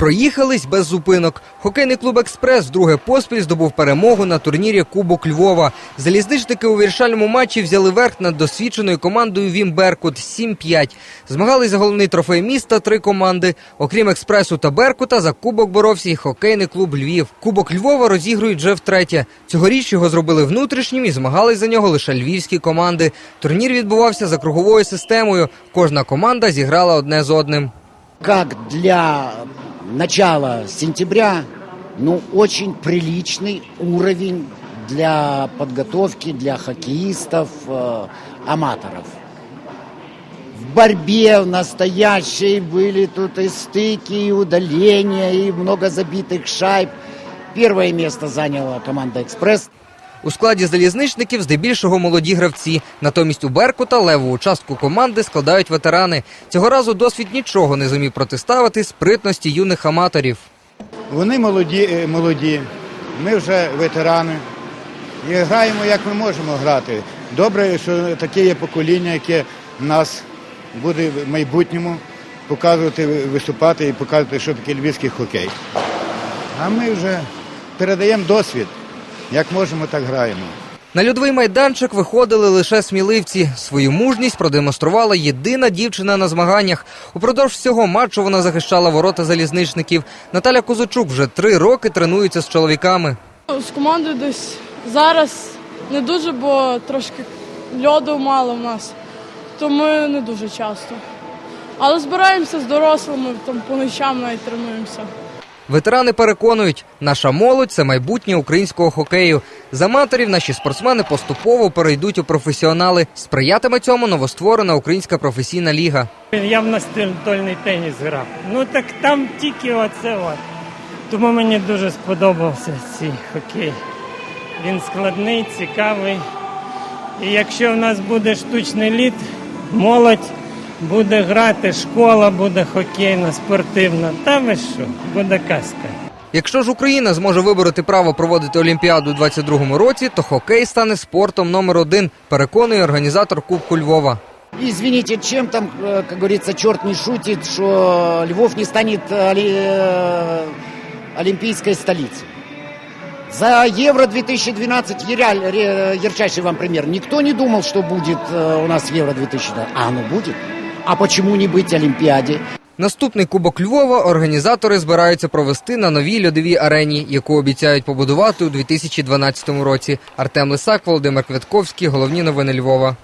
Проїхались без зупинок. Хокейний клуб Експрес вдруге поспіль здобув перемогу на турнірі Кубок Львова. Залізничники у вирішальному матчі взяли верх над досвідченою командою Вім Беркут 7-5. Змагались за головний трофей міста три команди. Окрім експресу та Беркута, за кубок боровся і хокейний клуб Львів. Кубок Львова розігрують вже втретє. Цьогоріч його зробили внутрішнім і змагались за нього лише львівські команди. Турнір відбувався за круговою системою. Кожна команда зіграла одне з одним. как для начала сентября, ну, очень приличный уровень для подготовки для хоккеистов, э, аматоров. В борьбе в настоящей были тут и стыки, и удаления, и много забитых шайб. Первое место заняла команда «Экспресс». У складі залізничників здебільшого молоді гравці. Натомість у Беркута леву частку команди складають ветерани. Цього разу досвід нічого не зумів протиставити спритності юних аматорів. Вони молоді, е, молоді, ми вже ветерани. І граємо, як ми можемо грати. Добре, що таке є покоління, яке нас буде в майбутньому показувати, виступати і показувати, що таке львівський хокей. А ми вже передаємо досвід. Як можемо, так граємо. На льодовий майданчик виходили лише сміливці. Свою мужність продемонструвала єдина дівчина на змаганнях. Упродовж всього матчу вона захищала ворота залізничників. Наталя Козачук вже три роки тренується з чоловіками. З командою десь зараз не дуже, бо трошки льоду мало в нас, то ми не дуже часто. Але збираємося з дорослими, там по ночам навіть тренуємося. Ветерани переконують, наша молодь це майбутнє українського хокею. З аматорів наші спортсмени поступово перейдуть у професіонали. Сприятиме цьому новостворена українська професійна ліга. Я в настольний теніс грав. Ну так там тільки оце от. Тому мені дуже сподобався цей хокей. Він складний, цікавий. І якщо в нас буде штучний лід, молодь буде грати, школа буде хокейна, спортивна. Та ви що, буде казка. Якщо ж Україна зможе вибороти право проводити Олімпіаду у 22-му році, то хокей стане спортом номер один, переконує організатор Кубку Львова. Извините, чем там, э, как говорится, черт не шутит, что Львов не станет э, оли- э, олимпийской столицей. За Евро-2012, яря- ре- ярчайший вам пример, никто не думал, что будет э, у нас Евро-2012. А оно будет. А почему не быть Олимпиаде? Наступний Кубок Львова організатори збираються провести на новій льодовій арені, яку обіцяють побудувати у 2012 році. Артем Лисак, Володимир Квятковський. Головні новини Львова.